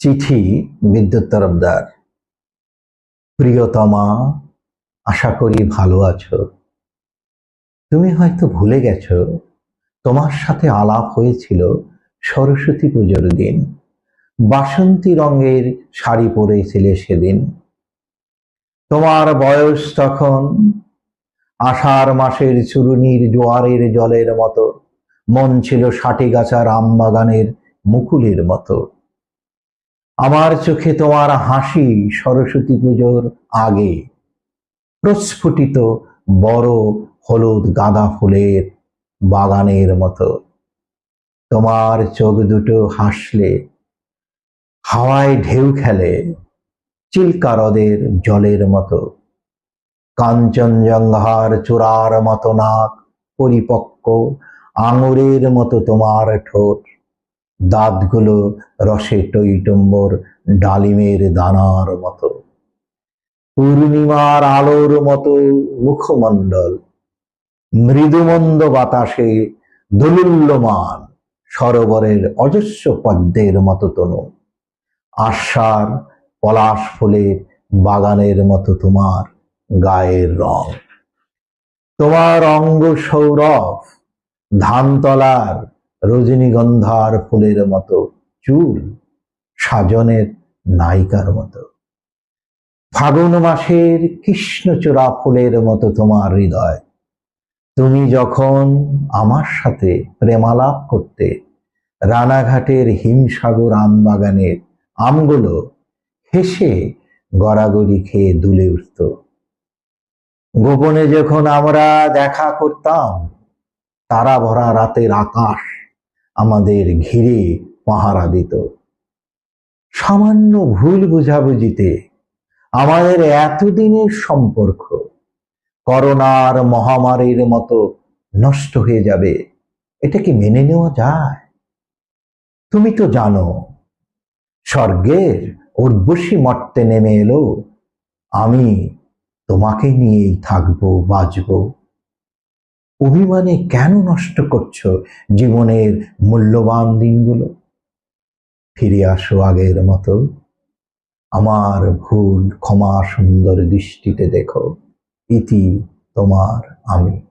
চিঠি বিদ্যুৎ তরফদার। প্রিয়তমা, আশা করি ভালো আছো। তুমি হয়তো ভুলে গেছো, তোমার সাথে আলাপ হয়েছিল সরস্বতী পুজোর দিন। বাসন্তী রঙের শাড়ি পরেছিলে সেদিন। তোমার বয়স তখন আষাঢ় মাসের চুরুনির জোয়ারের জলের মতো, মন ছিল ষাটি গাছার আমবাগানের মুকুলের মতো। আমার চোখে তোমার হাসি সরস্বতী পুজোর আগে। প্রস্ফুটিত বড় হলুদ গাঁদা ফুলের বাগানের মতো। তোমার চোখ দুটো হাসলে, হাওয়ায় ঢেউ খেলে চিল্কা হ্রদের জলের মতো। কাঞ্চনজঙ্ঘার চূড়ার মতো নাক পরিপক্ক, আঙুরের মতো তোমার ঠোঁট। দাঁতগুলো রসে টইটম্বর ডালিমের দানার মতো। পূর্ণিমার আলোর মতো মুখমণ্ডল, মৃদুমন্দ বাতাসে দোলুল্যমান সরোবরের অজস্র পদ্মের মতো তনু। আশার পলাশ ফুলের বাগানের মতো তোমার গায়ের রং। তোমার অঙ্গ সৌরভ, ধানতলার রজনীগন্ধার ফুলের মতো চুল সাজনের নায়িকার মতো। ফাগুন মাসের কৃষ্ণচূড়া ফুলের মতো তোমার হৃদয়। তুমি যখন আমার সাথে প্রেমালাপ করতে রানাঘাটের হিমসাগর আম বাগানের আমগুলো হেসে গড়াগড়ি খেয়ে দুলে উঠত। গোপনে যখন আমরা দেখা করতাম তারা ভরা রাতের আকাশ আমাদের ঘিরে পাহারা দিত। সামান্য ভুল বুঝাবুঝিতে আমাদের এতদিনের সম্পর্ক করোনার মহামারীর মতো নষ্ট হয়ে যাবে, এটা কি মেনে নেওয়া যায়? তুমি তো জানো, স্বর্গের উর্বশী মর্তে নেমে এলো। আমি তোমাকে নিয়েই থাকব, বাঁচবো। অভিমানে কেন নষ্ট করছ জীবনের মূল্যবান দিনগুলো? ফিরে আসো আগের মতো। আমার ভুল ক্ষমা সুন্দর দৃষ্টিতে দেখো। ইতি তোমার আমি।